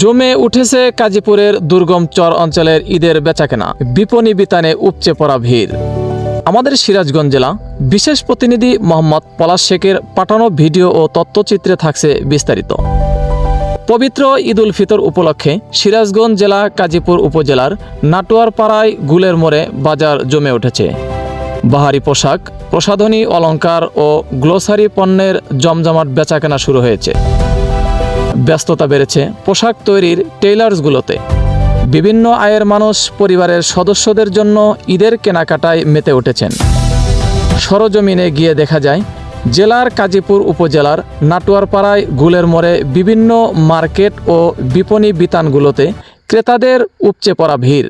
জমে উঠেছে কাজীপুরের দুর্গম চর অঞ্চলের ঈদের বেচাকেনা। বিপণী বিতানে উপচে পড়া ভিড়। আমাদের সিরাজগঞ্জ জেলা বিশেষ প্রতিনিধি মোহাম্মদ পলাশ শেখের পাঠানো ভিডিও ও তথ্যচিত্রে থাকছে বিস্তারিত। পবিত্র ঈদ উল ফিতর উপলক্ষে সিরাজগঞ্জ জেলা কাজীপুর উপজেলার নাটোয়ারপাড়ায় গুলের মোড়ে বাজার জমে উঠেছে। বাহারি পোশাক, প্রসাধনী অলংকার ও গ্লোসারি পণ্যের জমজমাট বেচাকেনা শুরু হয়েছে। ব্যস্ততা বেড়েছে পোশাক তৈরির টেইলার্সগুলোতে। বিভিন্ন আয়ের মানুষ পরিবারের সদস্যদের জন্য ঈদের কেনাকাটায় মেতে উঠেছেন। সরজমিনে গিয়ে দেখা যায়, জেলার কাজীপুর উপজেলার নাটোয়ারপাড়ায় গুলের মোড়ে বিভিন্ন মার্কেট ও বিপণী বিতানগুলোতে ক্রেতাদের উপচে পড়া ভিড়।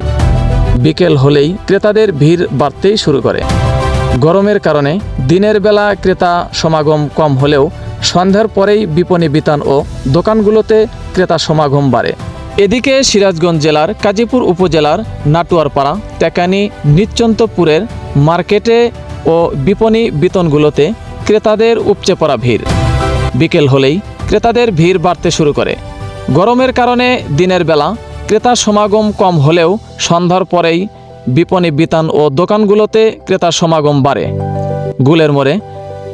বিকেল হলেই ক্রেতাদের ভিড় বাড়তেই শুরু করে। গরমের কারণে দিনের বেলা ক্রেতা সমাগম কম হলেও সন্ধ্যার পরেই বিপণী বিতান ও দোকানগুলোতে ক্রেতা সমাগম বাড়ে। এদিকে সিরাজগঞ্জ জেলার কাজীপুর উপজেলার নাটুয়ারপাড়া, টেকানি, নিশ্চন্তপুরের মার্কেটে ও বিপণী বিতনগুলোতে ক্রেতাদের উপচে পড়া ভিড়। বিকেল হলেই ক্রেতাদের ভিড় বাড়তে শুরু করে। গরমের কারণে দিনের বেলা ক্রেতা সমাগম কম হলেও সন্ধ্যার পরেই বিপণী বিতান ও দোকানগুলোতে ক্রেতা সমাগম বাড়ে। গুলের মোড়ে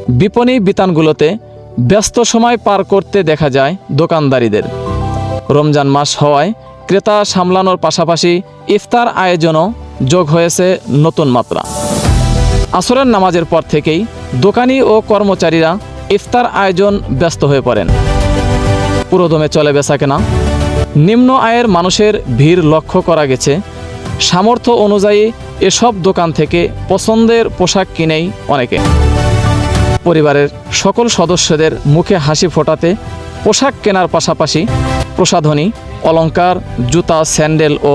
বিপণী বিতানগুলোতে ব্যস্ত সময় পার করতে দেখা যায় দোকানদারিদের। রমজান মাস হওয়ায় ক্রেতা সামলানোর পাশাপাশি ইফতার আয়োজনও যোগ হয়েছে নতুন মাত্রা। আসরের নামাজের পর থেকেই দোকানি ও কর্মচারীরা ইফতার আয়োজন ব্যস্ত হয়ে পড়েন। পুরোদমে চলে বেচা কেনা নিম্ন আয়ের মানুষের ভিড় লক্ষ্য করা গেছে। সামর্থ্য অনুযায়ী এসব দোকান থেকে পছন্দের পোশাক কিনেই অনেকে। পরিবারের সকল সদস্যদের মুখে হাসি ফোটাতে পোশাক কেনার পাশাপাশি প্রসাধনী, অলংকার, জুতা, স্যান্ডেল ও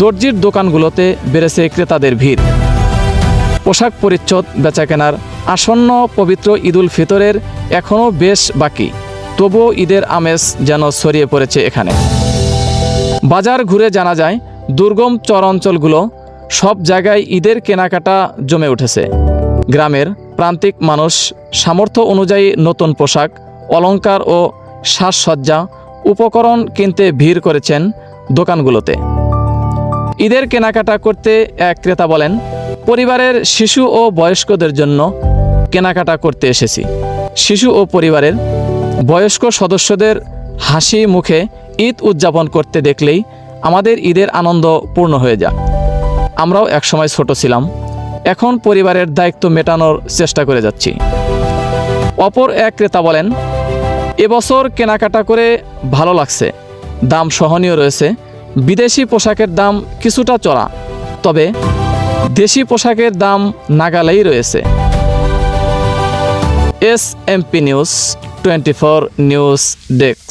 দর্জির দোকানগুলোতে বেড়েছে ক্রেতাদের ভিড়। পোশাক পরিচ্ছদ বেচাকেনার আসন্ন পবিত্র ঈদুল ফিতরের এখনও বেশ বাকি, তবুও ঈদের আমেজ যেন ছড়িয়ে পড়েছে এখানে। বাজার ঘুরে জানা যায়, দুর্গম চর অঞ্চলগুলো সব জায়গায় ঈদের কেনাকাটা জমে উঠেছে। গ্রামের প্রান্তিক মানুষ সামর্থ্য অনুযায়ী নতুন পোশাক, অলংকার ও সাজসজ্জা উপকরণ কিনতে ভিড় করেছেন দোকানগুলোতে। ঈদের কেনাকাটা করতে এক ক্রেতা বলেন, পরিবারের শিশু ও বয়স্কদের জন্য কেনাকাটা করতে এসেছি। শিশু ও পরিবারের বয়স্ক সদস্যদের হাসি মুখে ঈদ উদযাপন করতে দেখলেই আমাদের ঈদের আনন্দ পূর্ণ হয়ে যায়। আমরাও একসময় ছোট ছিলাম এখন পরিবারের দায়িত্ব মেটানোর চেষ্টা করে যাচ্ছি। অপর এক ক্রেতা বলেন এবছর কেনাকাটা করে ভালো লাগছে, দাম সহনীয় রয়েছে, বিদেশি পোশাকের দাম কিছুটা চড়া, তবে দেশি পোশাকের দাম নাগালেই রয়েছে। S MP news, twenty four news desk.